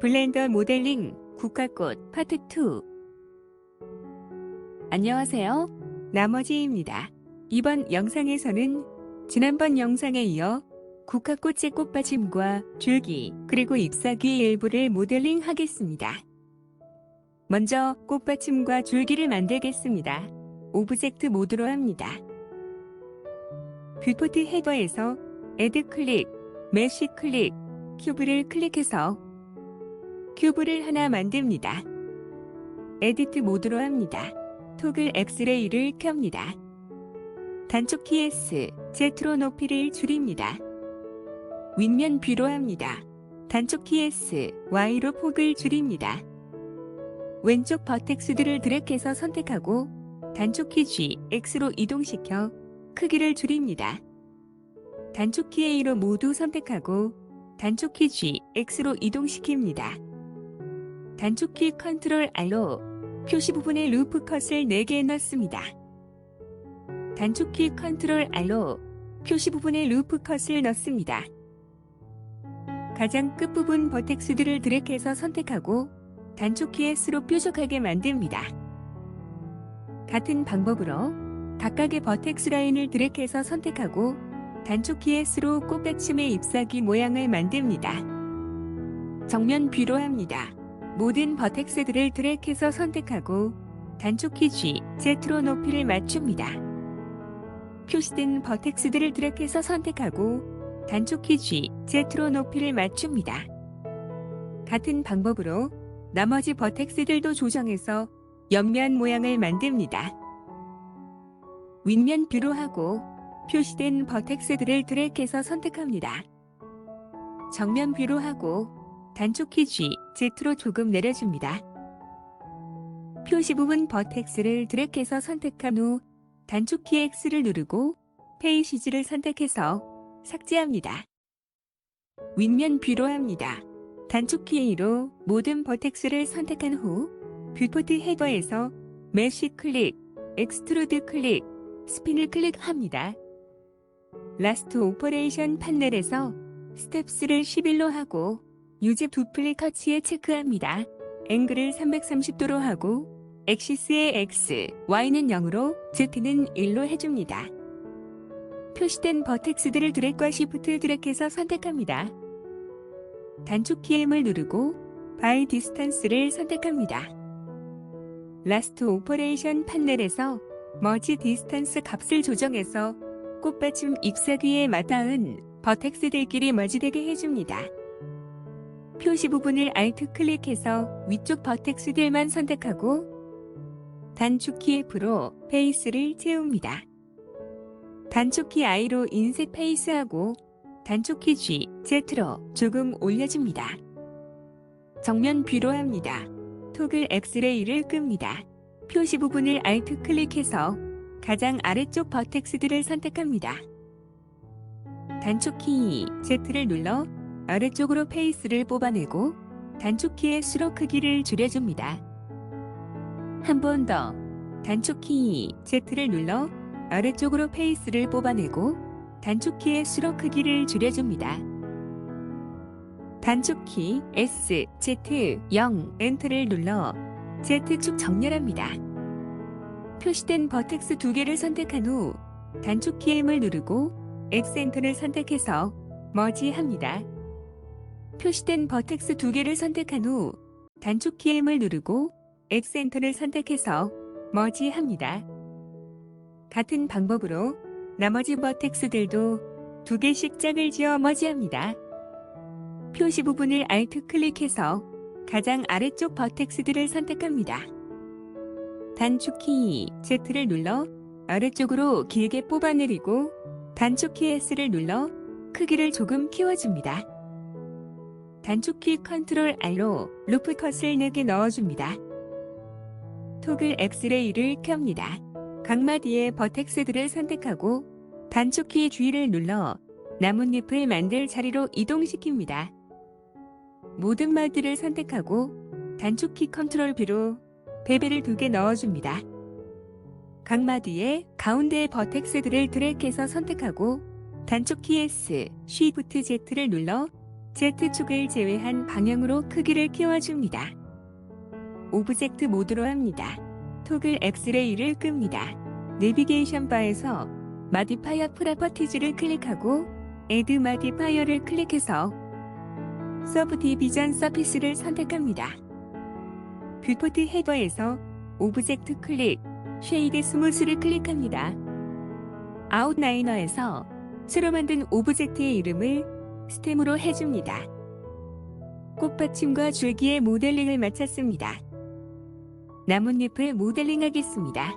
블렌더 모델링 국화꽃 파트 2 안녕하세요. 나머지입니다. 이번 영상에서는 지난번 영상에 이어 국화꽃의 꽃받침과 줄기 그리고 잎사귀 일부를 모델링 하겠습니다. 먼저 꽃받침과 줄기를 만들겠습니다. 오브젝트 모드로 합니다. 뷰포트 헤더에서 애드 클릭, 메쉬 클릭, 큐브를 클릭해서 큐브를 하나 만듭니다. 에디트 모드로 합니다. 토글 엑스레이를 켭니다. 단축 키 S, Z로 높이를 줄입니다. 윗면 뷰로 합니다. 단축 키 S, Y로 폭을 줄입니다. 왼쪽 버텍스들을 드래그해서 선택하고 단축 키 G, X로 이동시켜 크기를 줄입니다. 단축 키 A로 모두 선택하고 단축 키 G, X로 이동시킵니다. 단축 키 컨트롤 R로 표시 부분에 루프 컷을 4개 넣습니다. 단축 키 컨트롤 R로 표시 부분에 루프 컷을 넣습니다. 가장 끝부분 버텍스들을 드래그해서 선택하고 단축 키 S로 뾰족하게 만듭니다. 같은 방법으로 각각의 버텍스 라인을 드래그해서 선택하고 단축 키 S로 꽃받침의 잎사귀 모양을 만듭니다. 정면 뷰로 합니다. 모든 버텍스들을 드래그해서 선택하고 단축 키 G, Z로 높이를 맞춥니다. 표시된 버텍스들을 드래그해서 선택하고 단축 키 G, Z로 높이를 맞춥니다. 같은 방법으로 나머지 버텍스들도 조정해서 옆면 모양을 만듭니다. 윗면 뷰로 하고 표시된 버텍스들을 드래그해서 선택합니다. 정면 뷰로 하고 단축 키 G, Z로 조금 내려줍니다. 표시 부분 버텍스를 드래그해서 선택한 후 단축 키 X를 누르고 페이시즈를 선택해서 삭제합니다. 윗면 뷰로 합니다. 단축 키 A로 모든 버텍스를 선택한 후 뷰포트 헤더에서 메쉬 클릭, 엑스트루드 클릭, 스핀을 클릭합니다. 라스트 오퍼레이션 판넬에서 스텝스를 11로 하고 유지 두플리 커치에 체크합니다. 앵글을 330도로 하고 엑시스의 X, Y는 0으로 Z는 1로 해줍니다. 표시된 버텍스들을 드래그와 시프트 드래그해서 선택합니다. 단축 키 M을 누르고 바이 디스턴스를 선택합니다. 라스트 오퍼레이션 판넬에서 머지 디스턴스 값을 조정해서 꽃받침 잎사귀에 맞닿은 버텍스들끼리 머지되게 해줍니다. 표시 부분을 Alt 클릭해서 위쪽 버텍스들만 선택하고 단축키 F로 페이스를 채웁니다. 단축키 I로 인쇄 페이스하고 단축키 G, Z로 조금 올려줍니다. 정면 뷰로 합니다. 토글 엑스레이를 끕니다. 표시 부분을 Alt 클릭해서 가장 아래쪽 버텍스들을 선택합니다. 단축키 Z를 눌러 아래쪽으로 페이스를 뽑아내고 단축키의 수로 크기를 줄여줍니다. 한 번 더 단축키 Z를 눌러 아래쪽으로 페이스를 뽑아내고 단축키의 수로 크기를 줄여줍니다. 단축키 S, Z, 0, 엔터를 눌러 Z축 정렬합니다. 표시된 버텍스 두 개를 선택한 후 단축키 M을 누르고 X 엔터를 선택해서 머지합니다. 표시된 버텍스 두 개를 선택한 후 단축 키 M을 누르고 X 엔터를 선택해서 머지합니다. 같은 방법으로 나머지 버텍스들도 두 개씩 짝을 지어 머지합니다. 표시 부분을 Alt 클릭해서 가장 아래쪽 버텍스들을 선택합니다. 단축 키 Z를 눌러 아래쪽으로 길게 뽑아내리고 단축 키 S를 눌러 크기를 조금 키워줍니다. 단축키 컨트롤 R로 루프 컷을 4개 넣어줍니다. 토글 엑스레이를 켭니다. 각마디의 버텍스들을 선택하고 단축키 G를 눌러 나뭇잎을 만들 자리로 이동시킵니다. 모든 마디를 선택하고 단축키 컨트롤 B로 베벨을 2개 넣어줍니다. 각 마디의 가운데의 버텍스들을 드래그해서 선택하고 단축키 S, Shift Z를 눌러 Z축을 제외한 방향으로 크기를 키워줍니다. 오브젝트 모드로 합니다. 토글 엑스레이를 끕니다. 내비게이션 바에서 마디파이어 프라퍼티즈를 클릭하고 에드 마디파이어를 클릭해서 서브 디비전 서피스를 선택합니다. 뷰포트 헤더에서 오브젝트 클릭, 쉐이드 스무스를 클릭합니다. 아웃라이너에서 새로 만든 오브젝트의 이름을 스템으로 해줍니다. 꽃받침과 줄기의 모델링을 마쳤습니다. 나뭇잎을 모델링 하겠습니다.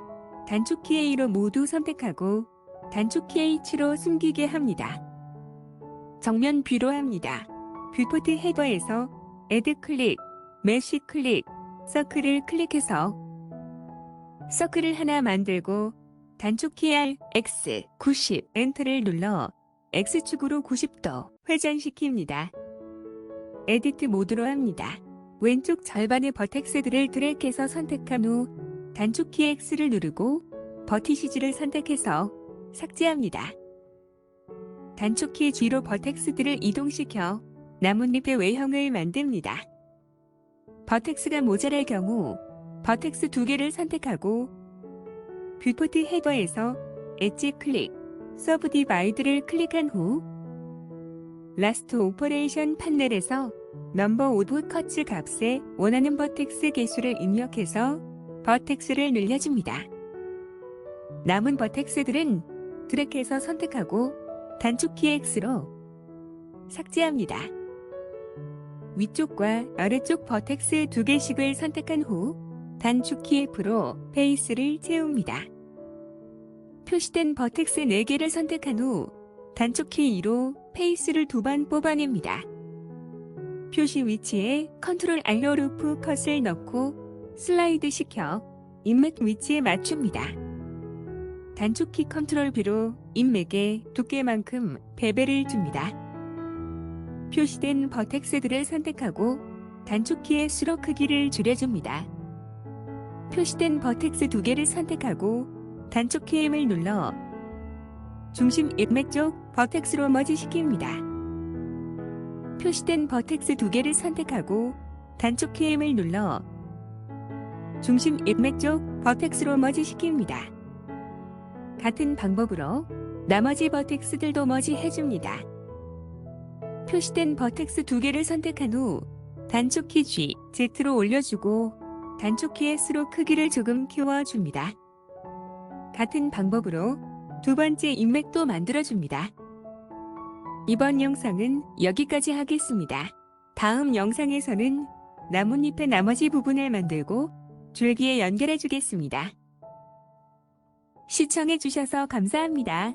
단축 키 A로 모두 선택하고 단축 키 H로 숨기게 합니다. 정면 뷰로 합니다. 뷰포트 헤더에서 애드 클릭, 메쉬 클릭, 서클을 클릭해서 서클을 하나 만들고 단축 키 R, X, 90, 엔터를 눌러 X축으로 90도 회전시킵니다. 에디트 모드로 합니다. 왼쪽 절반의 버텍스들을 드래그해서 선택한 후 단축 키 X를 누르고 버티시즈를 선택해서 삭제합니다. 단축 키 G로 버텍스들을 이동시켜 나뭇잎의 외형을 만듭니다. 버텍스가 모자랄 경우 버텍스 두 개를 선택하고 뷰포트 헤더에서 엣지 클릭, 서브 디바이드를 클릭한 후 라스트 오퍼레이션 판넬에서 넘버 오브 커츠 값에 원하는 버텍스 개수를 입력해서 버텍스를 늘려줍니다. 남은 버텍스들은 드래그해서 선택하고 단축 키 X로 삭제합니다. 위쪽과 아래쪽 버텍스 두 개씩을 선택한 후 단축 키 F로 페이스를 채웁니다. 표시된 버텍스 4개를 선택한 후 단축 키 2로 페이스를 두 번 뽑아냅니다. 표시 위치에 컨트롤 알로 루프 컷을 넣고 슬라이드 시켜 인맥 위치에 맞춥니다. 단축 키 컨트롤 B로 인맥에 두께만큼 베벨을 줍니다. 표시된 버텍스들을 선택하고 단축 키의 수로 크기를 줄여줍니다. 표시된 버텍스 두 개를 선택하고 단축 키 M을 눌러 중심 인맥 쪽 버텍스로 머지시킵니다. 표시된 버텍스 두 개를 선택하고 단축 키 M을 눌러 중심 인맥 쪽 버텍스로 머지시킵니다. 같은 방법으로 나머지 버텍스들도 머지해줍니다. 표시된 버텍스 두 개를 선택한 후 단축 키 G, Z로 올려주고 단축 키 S로 크기를 조금 키워줍니다. 같은 방법으로 두 번째 인맥도 만들어줍니다. 이번 영상은 여기까지 하겠습니다. 다음 영상에서는 나뭇잎의 나머지 부분을 만들고 줄기에 연결해 주겠습니다. 시청해 주셔서 감사합니다.